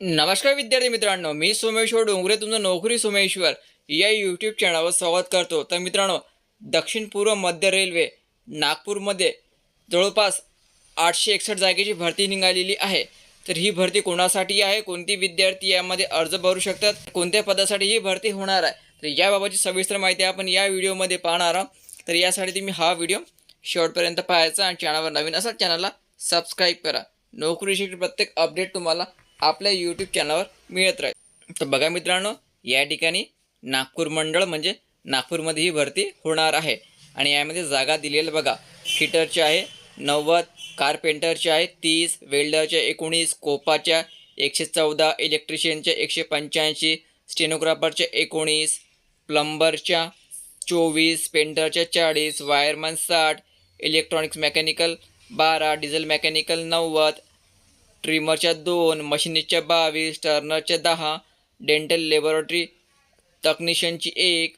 नमस्कार विद्यार्थी मित्रांनो मी सोमेश्वर डोंगरे तुमचं नोकरी सोमेश्वर या यूट्यूब चॅनलवर स्वागत करतो. तर मित्रांनो दक्षिण पूर्व मध्य रेल्वे नागपूरमध्ये जवळपास आठशे एकसष्ट जागेची भरती निघालेली आहे. तर ही भरती कोणासाठी आहे? कोणती विद्यार्थी यामध्ये अर्ज भरू शकतात? कोणत्या पदासाठी ही भरती होणार आहे? तर याबाबतची सविस्तर माहिती आपण या व्हिडिओमध्ये पाहणार आहोत. तर यासाठी तुम्ही हा व्हिडिओ शेवटपर्यंत पाहायचा आणि चॅनलवर नवीन असाल चॅनलला सबस्क्राईब करा. नोकरीशी प्रत्येक अपडेट तुम्हाला आपल्या यूट्यूब चॅनलवर मिळत राहील. तर बघा मित्रांनो या ठिकाणी नागपूर मंडळ म्हणजे नागपूरमध्ये ही भरती होणार आहे. आणि यामध्ये जागा दिलेल्या बघा. फिटरचे आहे नव्वद कारपेंटरचे आहे तीस वेल्डरच्या एकोणीस कोपाच्या एकशे चौदा इलेक्ट्रिशियनच्या एकशे पंच्याऐंशी स्टेनोग्राफरच्या एकोणीस प्लंबरच्या चोवीस पेंटरच्या चाळीस वायरमन साठ इलेक्ट्रॉनिक्स मेकॅनिकल बारा डिझेल मेकॅनिकल नव्वद ट्रिमरच्या दोन मशिनीच्या बावीस टर्नरच्या दहा डेंटल लेबॉरेटरी तक्निशियनची एक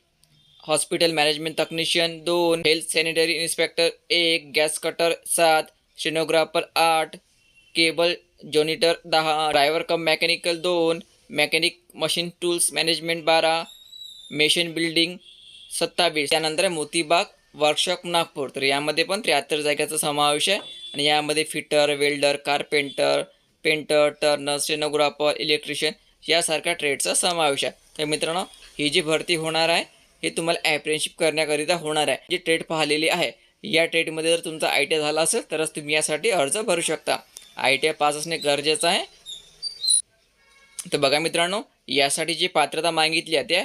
हॉस्पिटल मॅनेजमेंट तक्निशियन दोन हेल्थ सॅनिटरी इन्स्पेक्टर एक गॅस कटर सात स्टेनोग्राफर आठ केबल जॉनिटर दहा ड्रायव्हर कम मेकॅनिकल दोन मेकॅनिक मशीन टूल्स मॅनेजमेंट बारा मेशन बिल्डिंग सत्तावीस. त्यानंतर मोतीबाग वर्कशॉप नागपूर. तर यामध्ये पण त्र्याहत्तर जागेचा समावेश आहे. आणि यामध्ये fitter welder carpenter painter turner stenographer electrician यासारख्या ट्रेडचा समावेश आहे. तर मित्रांनो ही जी भरती होणार आहे हे तुम्हाला ॲप्रेनशिप करण्याकरिता होणार आहे. जी ट्रेड पाहिलेली आहे या ट्रेडमध्ये जर तुमचा आय टी आय झाला असेल तरच तुम्ही यासाठी अर्ज भरू शकता. आय टी आय पास असणे गरजेचं आहे. तर बघा मित्रांनो यासाठी जी पात्रता मागितली आहे त्या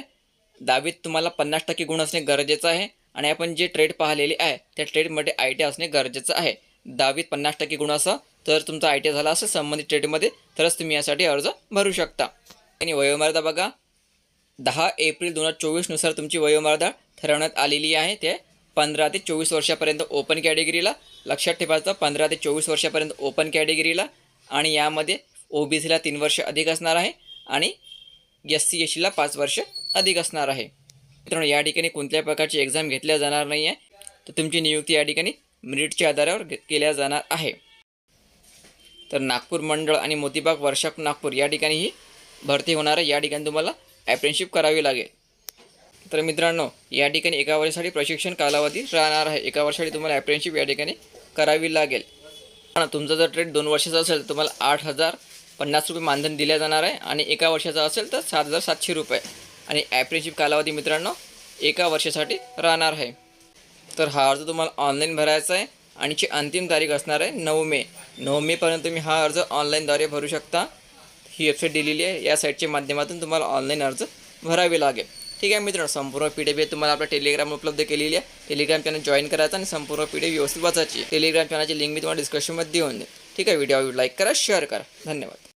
दहावीत तुम्हाला पन्नास टक्के गुण असणे गरजेचं आहे आणि आपण जे ट्रेड पाहिलेली आहे त्या ट्रेडमध्ये आय टी असणे गरजेचं आहे. दहावीत पन्नास टक्के गुण असं तर तुमचा आय टी झाला असेल संबंधित स्टेटमध्ये तरच तुम्ही यासाठी अर्ज भरू शकता. आणि वयोमर्यादा बघा दहा एप्रिल दोन हजार चोवीसनुसार तुमची वयोमर्यादा ठरवण्यात आलेली आहे. ते पंधरा ते चोवीस वर्षापर्यंत ओपन कॅटेगरीला लक्षात ठेवायचं पंधरा ते चोवीस वर्षापर्यंत ओपन कॅटेगरीला आणि यामध्ये ओ बी सीला तीन वर्ष अधिक असणार आहे आणि एस सी एस सीला पाच वर्ष अधिक असणार आहे. मित्रांनो या ठिकाणी कोणत्याही प्रकारची एक्झाम घेतल्या जाणार नाही आहे तर तुमची नियुक्ती या ठिकाणी मेरिटच्या आधारावर केल्या जाणार आहे. तर नागपूर मंडळ आणि मोतीबाग वर्षाप नागपूर या ठिकाणी ही भरती होणार आहे. या ठिकाणी तुम्हाला ॲप्रेनशिप करावी लागेल. तर मित्रांनो या ठिकाणी एका वर्षासाठी प्रशिक्षण कालावधी राहणार आहे. एका वर्षासाठी तुम्हाला ॲप्रेनशिप या ठिकाणी करावी लागेल. तुमचा जर ट्रेड दोन वर्षाचा असेल तर तुम्हाला आठ हजार पन्नास रुपये मानधन दिल्या जाणार आहे. आणि एका वर्षाचा असेल तर सात हजार सातशे रुपये. आणि ॲप्रेनशिप कालावधी मित्रांनो एका वर्षासाठी राहणार आहे. तर हा अर्ज तुम्हाला ऑनलाईन भरायचा आहे. आणि ची अंतिम तारीख असणार आहे नऊ मे. नऊ मेपर्यंत तुम्ही हा अर्ज ऑनलाईनद्वारे भरू शकता. ही वेबसाईट दिलेली आहे. या साईटच्या माध्यमातून तुम्हाला ऑनलाईन अर्ज भरावे लागेल. ठीक आहे मित्रांनो संपूर्ण पी डी एफ तुम्हाला आपल्या टेलिग्राम उपलब्ध केलेली आहे. टेलिग्राम चॅनल जॉईन करायचा आणि संपूर्ण पी डी एफ व्यवस्थित वाचायची टेलिग्राम चॅनलची लिंक मी तुम्हाला डिस्क्रिप्शनमध्ये देऊन देईन. ठीक आहे व्हिडिओ लाईक करा शेअर करा. धन्यवाद.